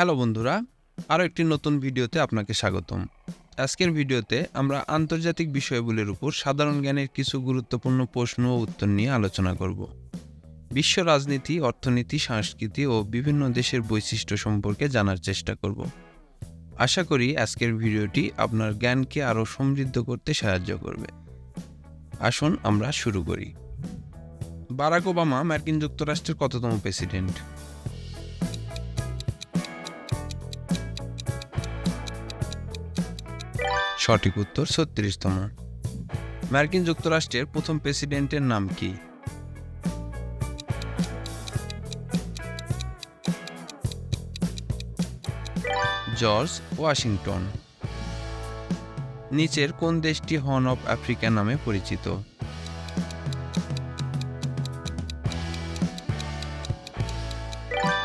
Hello বন্ধুরা, আরও একটি নতুন ভিডিওতে আপনাকে স্বাগতম। আজকের ভিডিওতে আমরা আন্তর্জাতিক বিষয়গুলির উপর সাধারণ জ্ঞানের কিছু গুরুত্বপূর্ণ প্রশ্ন ও উত্তর নিয়ে আলোচনা করব। বিশ্ব রাজনীতি, অর্থনীতি, সংস্কৃতি ও বিভিন্ন দেশের বৈশিষ্ট্য সম্পর্কে জানার চেষ্টা করব। আশা করি আজকের ভিডিওটি আপনার জ্ঞানকে আরও সমৃদ্ধ করতে সাহায্য করবে। আসুন আমরা শুরু করি। বারাক ওবামা, মার্কিন যুক্তরাষ্ট্রের কততম প্রেসিডেন্ট? সঠিক উত্তর ছত্রিশতম। মার্কিন যুক্তরাষ্ট্রের প্রথম প্রেসিডেন্টের নাম কি? George Washington. নিচের কোন দেশটি হর্ন অফ আফ্রিকা নামে পরিচিত?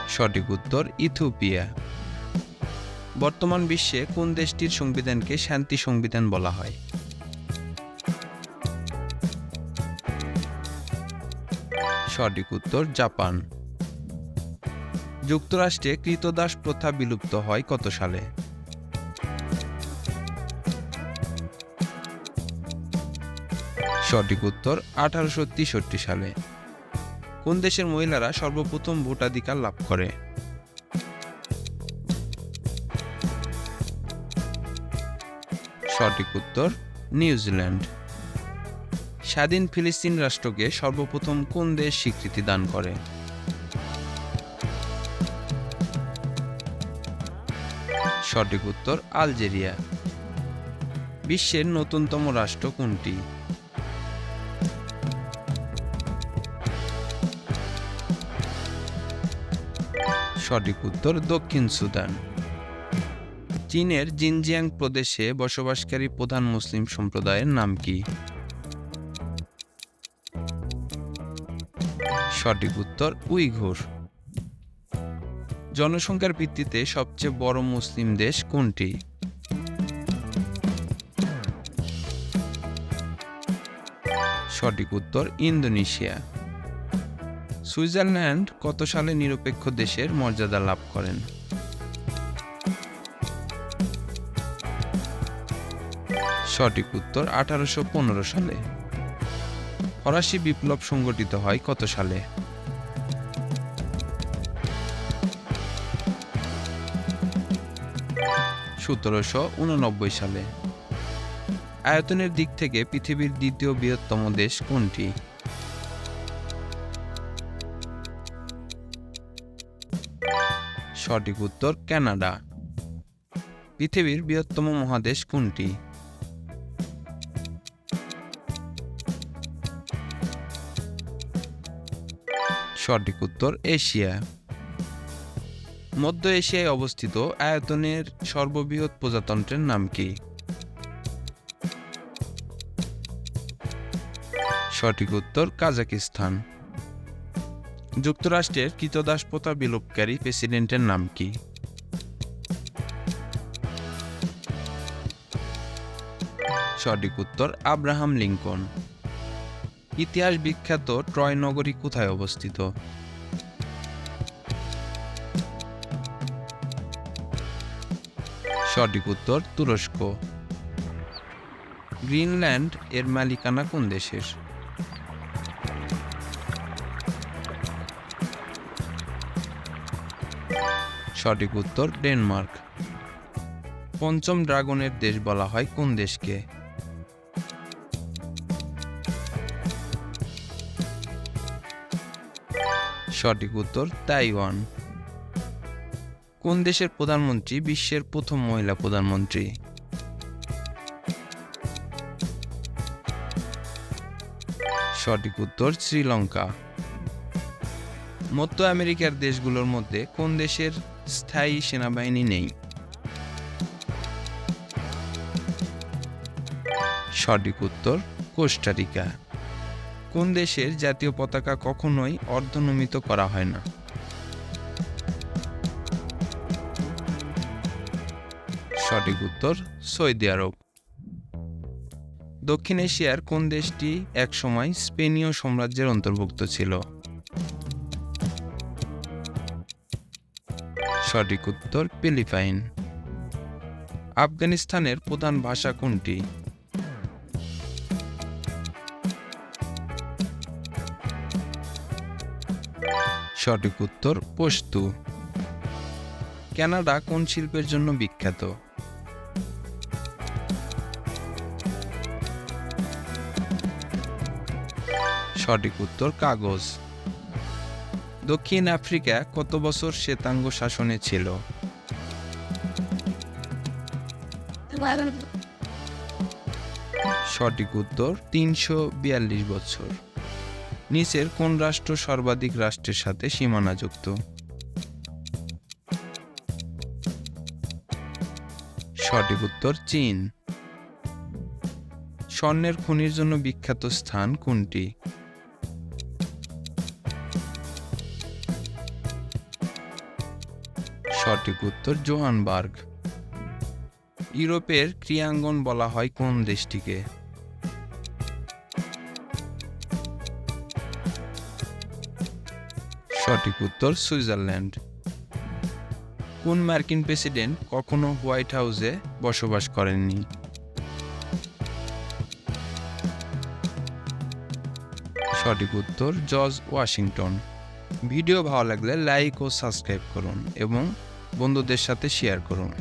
সঠিক উত্তর ইথিওপিয়া। বর্তমান বিশ্বে কোন দেশটির সংবিধানকে শান্তি সংবিধান বলা হয়? সঠিক উত্তর, জাপান। যুক্তরাষ্ট্রে কৃতদাস প্রথা বিলুপ্ত হয় কত সালে? সঠিক উত্তর, আঠারোশো তেষট্টি সালে। কোন দেশের মহিলারা সর্বপ্রথম ভোটাধিকার লাভ করে? সঠিক উত্তর, নিউজিল্যান্ড। স্বাধীন ফিলিস্তিন রাষ্ট্রকে সর্বপ্রথম কোন দেশ স্বীকৃতি দান করে? সঠিক উত্তর, আলজেরিয়া। বিশ্বের নতুনতম রাষ্ট্র কোনটি? সঠিক উত্তর, দক্ষিণ সুদান। চীনের জিনজিয়াং প্রদেশে বসবাসকারী প্রধান মুসলিম সম্প্রদায়ের নাম কি? সঠিক উত্তর, উইঘুর। জনসংখ্যার ভিত্তিতে সবচেয়ে বড় মুসলিম দেশ কোনটি? সঠিক উত্তর, ইন্দোনেশিয়া। সুইজারল্যান্ড কত সালে নিরপেক্ষ দেশের মর্যাদা লাভ করেন? সঠিক উত্তর আঠারোশো পনেরো সালে। ফরাসি বিপ্লব সংগঠিত হয় কত সালে? সতেরোশো উননব্বই সালে। আয়তনের দিক থেকে পৃথিবীর দ্বিতীয় বৃহত্তম দেশ কোনটি? সঠিক উত্তর, কানাডা। পৃথিবীর বৃহত্তম মহাদেশ কোনটি? সঠিক উত্তর এশিয়া। মধ্য এশিয়ায় অবস্থিত আয়তনের সর্ববৃহৎ প্রজাতন্ত্রের নাম কি? সঠিক উত্তর কাজাকিস্তান। যুক্তরাষ্ট্রের কৃতদাস প্রথা বিলোপকারী প্রেসিডেন্টের নাম কি? সঠিক উত্তর আব্রাহাম লিঙ্কন। ইতিহাস বিখ্যাত ট্রয় নগরী কোথায় অবস্থিত? সঠিক উত্তর, তুরস্ক। গ্রিনল্যান্ড এর মালিকানা কোন দেশের? সঠিক উত্তর, ডেনমার্ক। পঞ্চম ড্রাগনের দেশ বলা হয় কোন দেশকে? সঠিক উত্তর তাইওয়ান। কোন দেশের প্রধানমন্ত্রী বিশ্বের প্রথম মহিলা প্রধানমন্ত্রী? সঠিক উত্তর শ্রীলঙ্কা। মধ্য আমেরিকার দেশগুলোর মধ্যে কোন দেশের স্থায়ী সেনাবাহিনী নেই? সঠিক উত্তর কোস্টারিকা কোন দেশের জাতীয় পতাকা কখনোই অর্ধনমিত করা হয় না? সঠিক উত্তর, সৌদি আরব। দক্ষিণ এশিয়ার কোন দেশটি একসময় স্পেনীয় সাম্রাজ্যের অন্তর্ভুক্ত ছিল? সঠিক উত্তর, ফিলিপাইন। আফগানিস্তানের প্রধান ভাষা কোনটি? সঠিক উত্তর পশতু কানাডা কোন শিল্পের জন্য বিখ্যাত? সঠিক উত্তর কাগজ। দক্ষিণ আফ্রিকা কত বছর শ্বেতাঙ্গ শাসনে ছিল? সঠিক উত্তর তিনশো বিয়াল্লিশ বছর। নিচের কোন রাষ্ট্র সর্বাধিক রাষ্ট্রের সাথে সীমানা যুক্ত সঠিক উত্তর, চীন। স্বর্ণের খনির জন্য বিখ্যাত স্থান কোনটি? সঠিক উত্তর জোহানবার্গ ইউরোপের ক্রিয়াঙ্গন বলা হয় কোন দেশটিকে? সঠিক উত্তর সুইজারল্যান্ড। কোন মার্কিন প্রেসিডেন্ট কখনো হোয়াইট হাউসে বসবাস করেননি? সঠিক উত্তর জর্জ ওয়াশিংটন। ভিডিও ভালো লাগলে লাইক ও সাবস্ক্রাইব করুন এবং বন্ধুদের সাথে শেয়ার করুন।